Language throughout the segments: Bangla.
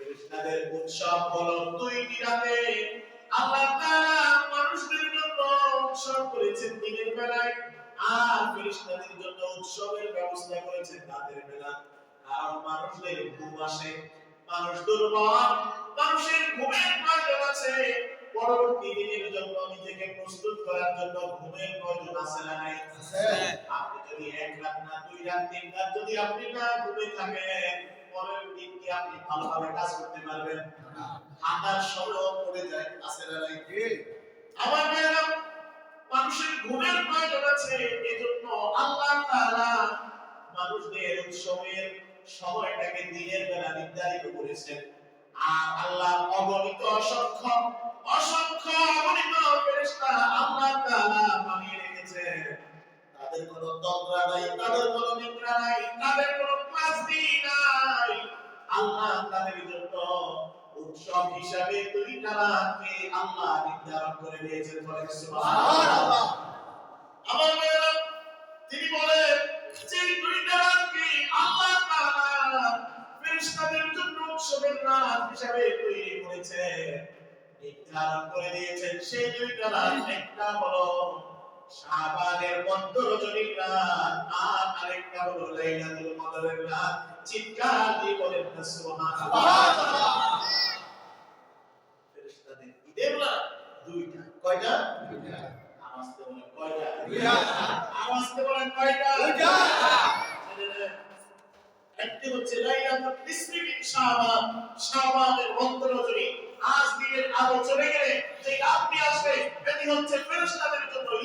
ফেরেশতাদের উৎসব হলো দুইটি রাতে। আল্লাহ তাআলা মানুষদের জন্য উৎসব করেছেন দিনের বেলায় আর ফেরেশতাদের জন্য উৎসবের ব্যবস্থা করেছেন রাতের বেলা। কারণ মানুষদের ঘুম আসে মানুষ দুর্বল মানুষের ঘুমের প্রয়োজন আছে। পরবর্তী দিনের জন্য নিজেকে প্রস্তুত করার জন্য ঘুমের প্রয়োজন আছে না নাই? আপনি যদি এক রাত না দুই রাত তিন রাত যদি আপনি না ঘুমে থাকেন পরের দিন কি আপনি ভালোভাবে কাজ করতে পারবেন? হাঁটার সময় পড়ে যায় না নাই আমার ভাইরা মানুষের ঘুমের প্রয়োজন আছে এজন্য আল্লাহ তাআলা মানুষদের উৎসবের সময়টাকে দিনের বেলা নির্ধারিত করেছেন। আর আল্লাহ অগণিত অসংখ্য অসংখ্য অগণিত ফেরেশতা আল্লাহ তাআলা বানিয়ে রেখেছেন। তাদের কোনো তন্দ্রা নাই তাদের কোনো নিদ্রা নাই তাদের কোনো আল্লাহ তাদের জন্য উৎসব হিসাবে দুইটা রাতকে আল্লাহ নির্ধারণ করে দিয়েছেন সুবহানাল্লাহ? আমার মেয়েরা, তিনি বলেন যে দুইটা রাতকে আল্লাহ তাআলা ফেরেশতাদের জন্য উৎসবের রাত হিসাবে তৈরি করেছে নির্ধারণ করে দিয়েছেন সেই দুইটা রাত একটা হলো শাবানের মধ্য রজনীর রাত আর আরেকটা হলো লাইলাতুল কদরের রাত। চিৎকার দিয়ে বলেন না সুবহানাল্লাহ। ফেরেশতাদের ঈদের রাত দুইটা। কয়টা? আওয়াজ দিয়ে বলেন কয়টা? দুইটা। আওয়াজ দিয়ে বলেন কয়টা? দুইটা। একটি হচ্ছে লাইলাতুল নিসফি শাবান। শাবানের মধ্য রজনী। আজ দিনের আলো চলে গেলে যে রাতটি আসবে এটি হচ্ছে ফেরেশতাদের জন্য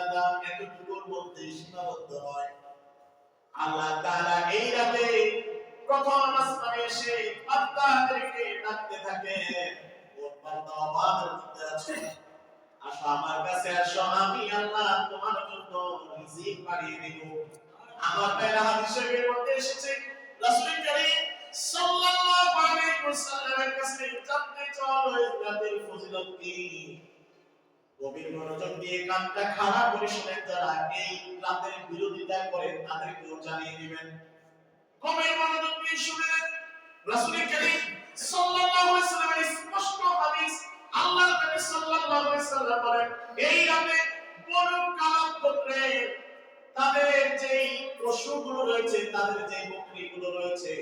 মর্যাদা এতটুকুর মধ্যে সীমাবদ্ধ নয়। আল্লাহ তাআলা এই রাতে প্রথম আসমানে এসে বান্দাদেরকে ডাকতে থাকে। ও বান্দা আমাদের মধ্যে আছে। আসো আমার কাছে আসো, আমি আল্লাহ তোমার জন্য রিজিক বাড়িয়ে দেব। আমার পেরা হাদিসের মধ্যে এসেছে, রাসূল করিম সাল্লাল্লাহু আলাইহি ওয়াসাল্লামের কাছে জানতে চাওয়া হয়েছে রাতের ফজিলত কি। গভীর মনোযোগ দিয়ে কানটা খাড়া করে শোনেন যারা এই রাতের বিরোধিতা করেন তাদেরকেও জানিয়ে দিবেন। গভীর মনোযোগ দিয়ে শুনেন। রাসূল করিম সাল্লাল্লাহু আলাইহি ওয়াসাল্লামের স্পষ্ট হাদিস আল্লাহ নবী সাল্লাল্লাহু আলাইহি ওয়াসাল্লাম বলেন, এই রাতে বড় কালাম গোত্রে তাদের যেই পশুগুলো রয়েছে, তাদের যে বকরিগুলো রয়েছে,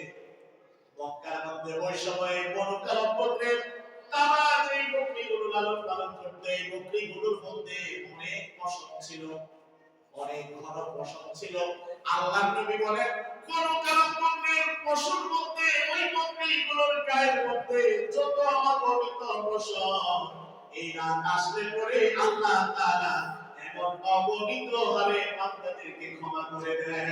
মক্কার মধ্যে ওই সময়ে বড় কালাম গোত্রের তারা যেই বকরিগুলো লালন পালন করতে এই বকরিগুলোর মধ্যে অনেক পশম ছিল, অনেক ঘন পশম ছিল। আল্লাহ নবী বলেন, কোন পশুর মধ্যে ওই বকরিগুলোর গায়ের মধ্যে যত পশম এই রাত আসলে পরে আল্লাহ তাআলা এমন অগণিত হারে ক্ষমা করে দেন।